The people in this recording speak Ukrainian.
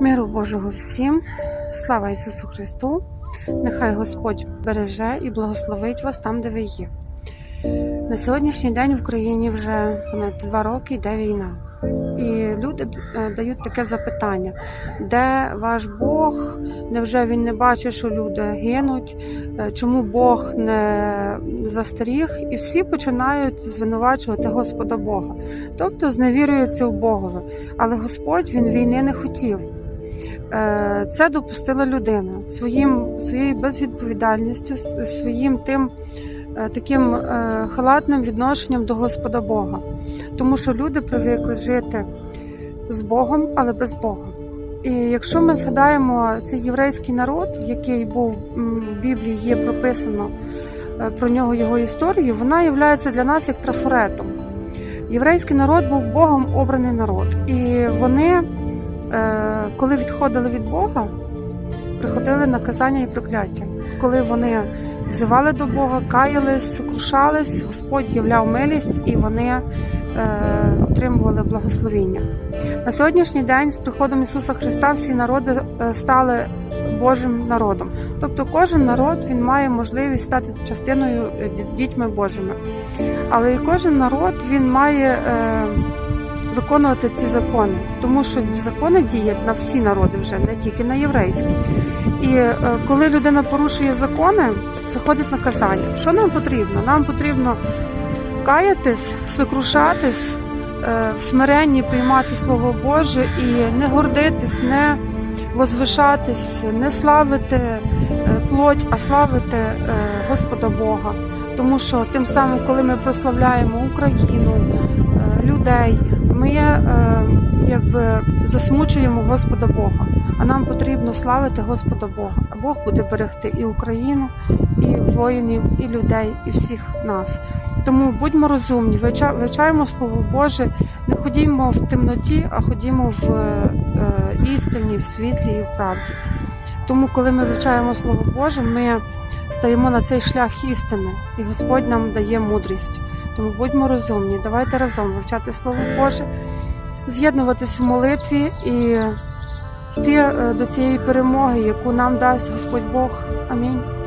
Миру Божого всім, слава Ісусу Христу! Нехай Господь береже і благословить вас там, де ви є. На сьогоднішній день в Україні вже понад два роки йде війна. І люди е, дають таке запитання: де ваш Бог? Невже він не бачить, що люди гинуть? Е, Чому Бог не застеріг? І всі починають звинувачувати Господа Бога, тобто зневірюються в Богові. Але Господь він війни не хотів. Е, Це допустила людина своїм, своєю безвідповідальністю, своїм тим е, таким е, халатним відношенням до Господа Бога. Тому що люди привикли жити з Богом, але без Бога. І якщо ми згадаємо цей єврейський народ, який був в Біблії, є прописано про нього його історію, вона є для нас як трафаретом. Єврейський народ був Богом обраний народ. І вони, коли відходили від Бога, приходили наказання і прокляття. Коли вони взивали до Бога, каялись, сокрушались, Господь являв милість і вони е, отримували благословіння. На сьогоднішній день з приходом Ісуса Христа всі народи е, стали Божим народом. Тобто кожен народ він має можливість стати частиною е, дітьми Божими. Але і кожен народ він має е, виконувати ці закони, тому що закони діють на всі народи вже, не тільки на єврейські. І е, коли людина порушує закони, приходить наказання. Що нам потрібно? Нам потрібно каятись, сокрушатись, е, в смиренні приймати Слово Боже і не гордитись, не возвишатись, не славити е, плоть, а славити Господа Бога. Тому що тим самим, коли ми прославляємо Україну, людей, ми е, якби засмучуємо Господа Бога. А нам потрібно славити Господа Бога. А Бог буде берегти і Україну, і воїнів, і людей, і всіх нас. Тому будьмо розумні, вивчаємо Слово Боже, не ходімо в темноті, а ходімо в е, істині, в світлі і в правді. Тому, коли ми вивчаємо Слово Боже, ми стаємо на цей шлях істини, і Господь нам дає мудрість. Тому будьмо розумні, давайте разом вивчати Слово Боже, з'єднуватись в молитві і йти е, до цієї перемоги, яку нам дасть Господь Бог. Амінь.